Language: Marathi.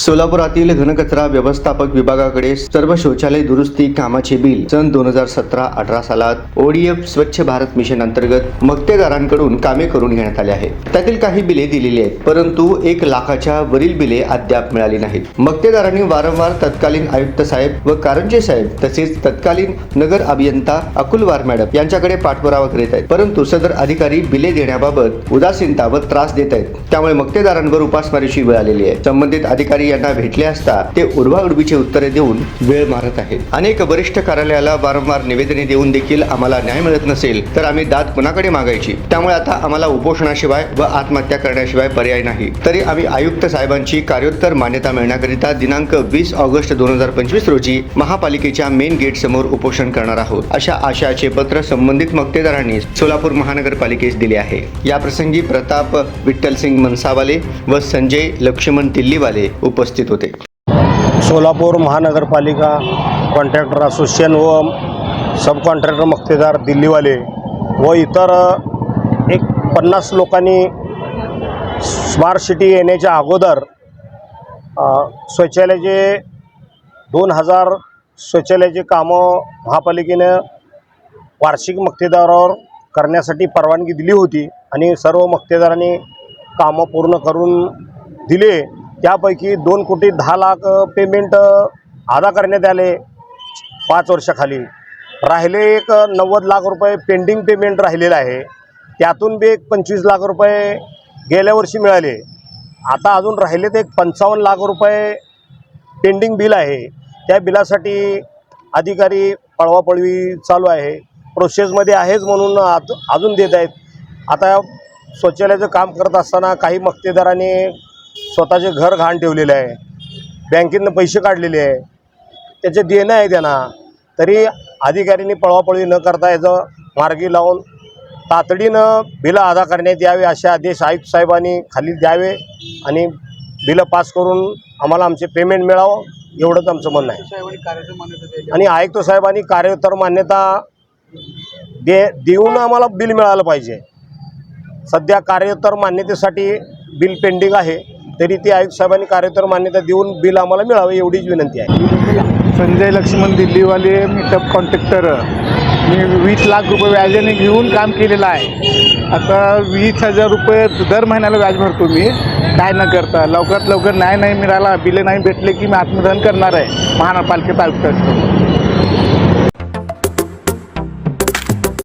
सोलापुरातील घनकचरा व्यवस्थापक विभागाकडे सर्व शौचालय दुरुस्ती कामाचे बिल सन दोन हजार सतरा अठरा सालात ओडीएफ स्वच्छ भारत मिशन अंतर्गत मक्तेदारांकडून कामे करून घेण्यात आले आहे त्यातील काही बिले दिलेली आहेत परंतु एक लाखाच्या वरील बिले अद्याप मिळाली नाहीत. मक्तेदारांनी वारंवार तत्कालीन आयुक्त साहेब व कारंजे साहेब तसेच तत्कालीन नगर अभियंता अकुलवार मॅडम यांच्याकडे पाठपुरावा करीत आहेत. परंतु सदर अधिकारी बिले देण्याबाबत उदासीनता व त्रास देत आहेत. त्यामुळे मक्तेदारांवर उपासमारीची वेळ आलेली आहे. संबंधित अधिकारी अधिकारी यांना भेटले असता ते उडवाउडवीची उत्तरे देऊन वेळ मारत आहेत. अनेक वरिष्ठ कार्यालयाला वारंवार निवेदने देऊन देखील आम्हाला न्याय मिळत नसेल तर आम्ही दाद कुणाकडे मागायची? त्यामुळे आता आम्हाला उपोषणाशिवाय व आत्महत्या करण्याशिवाय पर्याय नाही. तरी आम्ही आयुक्त साहेबांची कार्योत्तर मान्यता मिळण्याकरिता दिनांक वीस ऑगस्ट दोन हजार पंचवीस रोजी महापालिकेच्या मेन गेट समोर उपोषण करणार आहोत अशा आशयाचे पत्र संबंधित मक्तेदारांनी सोलापूर महानगरपालिकेस दिले आहे. या प्रसंगी प्रताप विठ्ठलसिंग मनसावाले व संजय लक्ष्मण दिल्लीवाले उप उपस्थित होते. सोलापूर महानगरपालिका कॉन्ट्रॅक्टर असोसिएशन व सब कॉन्ट्रॅक्टर मक्तेदार दिल्लीवाले व इतर एक पन्नास लोकांनी स्मार्ट सिटी येण्याच्या अगोदर शौचालयाचे दोन हजार शौचालयाचे कामं महापालिकेनं वार्षिक मक्तेदारावर करण्यासाठी परवानगी दिली होती आणि सर्व मक्तेदारांनी कामं पूर्ण करून दिले. त्यापैकी दोन कोटी दहा लाख पेमेंट अदा करण्यात आले पाच वर्षाखाली. राहिले एक नव्वद लाख रुपये पेंडिंग पेमेंट राहिलेलं आहे. त्यातून बी एक पंचवीस लाख रुपये गेल्या वर्षी मिळाले. आता अजून राहिले ते एक पंचावन्न लाख रुपये पेंडिंग बिल आहे. त्या बिलासाठी अधिकारी पळवापळवी चालू आहे. प्रोसेसमध्ये आहेच म्हणून आत अजून देत आहेत. आता शौचालयाचं काम करत असताना काही मक्तेदाराने स्वतःचे घर घाण ठेवलेले आहे. बँकेतनं पैसे काढलेले आहे. त्याचे देणं आहे त्यांना. तरी अधिकाऱ्यांनी पळवापळवी न करता याचं मार्गी लावून तातडीनं बिलं अदा करण्यात यावे असे आदेश आयुक्त साहेबांनी खाली द्यावे आणि बिलं पास करून आम्हाला आमचे पेमेंट मिळावं एवढंच आमचं म्हणणं आहे. आणि आयुक्त साहेबांनी कार्योत्तर मान्यता दे देऊन आम्हाला बिल मिळालं पाहिजे. सध्या कार्योत्तर मान्यतेसाठी बिल पेंडिंग आहे. तरी ते आयुक्त साहेबांनी कार्यक्रम मान्यता देऊन बिल आम्हाला मिळावं एवढीच विनंती आहे. संजय लक्ष्मण दिल्लीवाले मी कॉन्ट्रॅक्टर. मी वीस लाख रुपये व्याजाने घेऊन काम केलेलं आहे. आता वीस हजार रुपये दर महिन्याला व्याज भरतो मी. काय न करता. लवकरात लवकर न्याय नाही मिळाला बिले नाही भेटले की मी आत्मदान करणार आहे. महानगरपालिकेत आयुक्त.